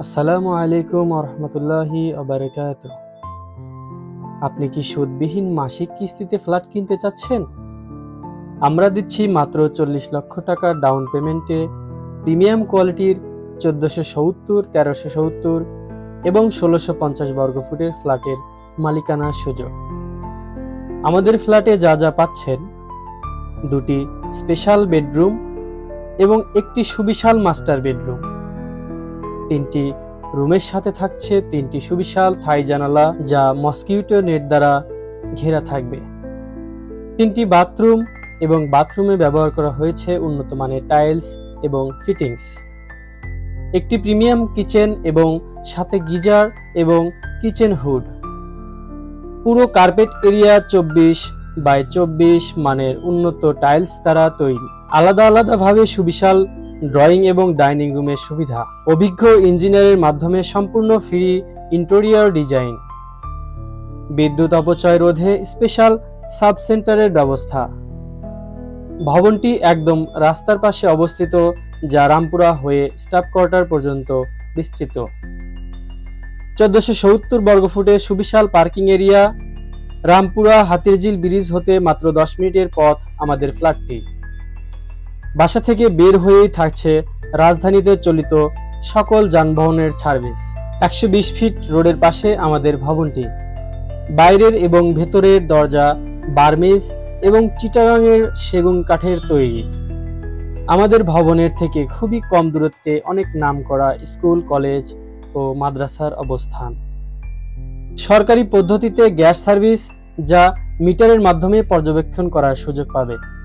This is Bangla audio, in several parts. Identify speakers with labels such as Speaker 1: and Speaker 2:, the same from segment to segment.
Speaker 1: আসসালামু আলাইকুম রহমতুল্লাহি আবরকাত আপনি কি সুদবিহীন মাসিক কিস্তিতে ফ্ল্যাট কিনতে চাচ্ছেন? আমরা দিচ্ছি মাত্র চল্লিশ লক্ষ টাকা ডাউন পেমেন্টে, প্রিমিয়াম কোয়ালিটির চোদ্দোশো সত্তর, তেরোশো সত্তর এবং ষোলোশো পঞ্চাশ বর্গফুটের ফ্ল্যাটের মালিকানার সুযোগ। আমাদের ফ্ল্যাটে যা যা পাচ্ছেন, দুটি স্পেশাল বেডরুম এবং একটি সুবিশাল মাস্টার বেডরুম। তিনটি রুমের সাথে থাকছে তিনটি সুবিশাল থাই জানালা যা মস্কিউটো নেট দ্বারা ঘেরা থাকবে। তিনটি বাথরুম এবং বাথরুমে ব্যবহার করা হয়েছে উন্নত মানের টাইলস এবং ফিটিংস। একটি প্রিমিয়াম কিচেন এবং সাথে গিজার এবং কিচেন হুড। পুরো কার্পেট এরিয়া চব্বিশ বাই চব্বিশ মানের উন্নত টাইলস দ্বারা তৈরি। আলাদা আলাদাভাবে সুবিশাল ড্রয়িং এবং ডাইনিং রুমের সুবিধা। অভিজ্ঞ ইঞ্জিনিয়ারের মাধ্যমে সম্পূর্ণ ফ্রি ইন্টেরিয়র ডিজাইন। বিদ্যুৎ অপচয় রোধে স্পেশাল সাব সেন্টারের ব্যবস্থা। ভবনটি একদম রাস্তার পাশে অবস্থিত, যা রামপুরা হয়ে স্টাফ কোয়ার্টার পর্যন্ত বিস্তৃত। চোদ্দশো সত্তর বর্গফুটের সুবিশাল parking area. Rampura Hatirjheel bridge হতে মাত্র দশ মিনিটের পথ আমাদের ফ্ল্যাটটি। বাসা থেকে বের হয়েই থাকছে রাজধানীতে চলিত সকল যানবাহনের সার্ভিস। একশো বিশ ফিট রোডের পাশে আমাদের ভবনটি। বাইরের এবং ভেতরের দরজা, বার্মিজ এবং চিটাগাংয়ের সেগুন কাঠের তৈরি। আমাদের ভবনের থেকে খুবই কম দূরত্বে অনেক নামকরা স্কুল, কলেজ ও মাদ্রাসার অবস্থান। সরকারি পদ্ধতিতে গ্যাস সার্ভিস যা মিটারের মাধ্যমে পর্যবেক্ষণ করার সুযোগ পাবে।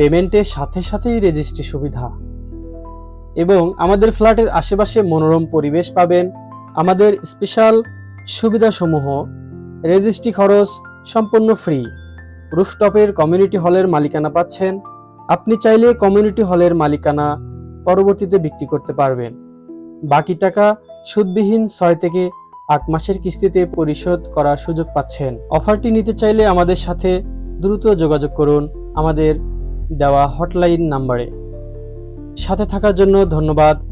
Speaker 1: পেমেন্টের সাথে সাথেই রেজিস্ট্রি সুবিধা। এবং আমাদের ফ্ল্যাটের আশেপাশে মনোরম পরিবেশ পাবেন। আমাদের স্পেশাল সুবিধাসমূহ, রেজিস্ট্রি খরচ সম্পূর্ণ ফ্রি। রুফটপের কমিউনিটি হলের মালিকানা পাচ্ছেন। আপনি চাইলে কমিউনিটি হলের মালিকানা পরবর্তীতে বিক্রি করতে পারবেন। বাকি টাকা সুদবিহীন ছয় থেকে আট মাসের কিস্তিতে পরিশোধ করার সুযোগ পাচ্ছেন। অফারটি নিতে চাইলে আমাদের সাথে দ্রুত যোগাযোগ করুন। আমাদের দেওয়া হটলাইন নাম্বারে। সাথে থাকার জন্য ধন্যবাদ।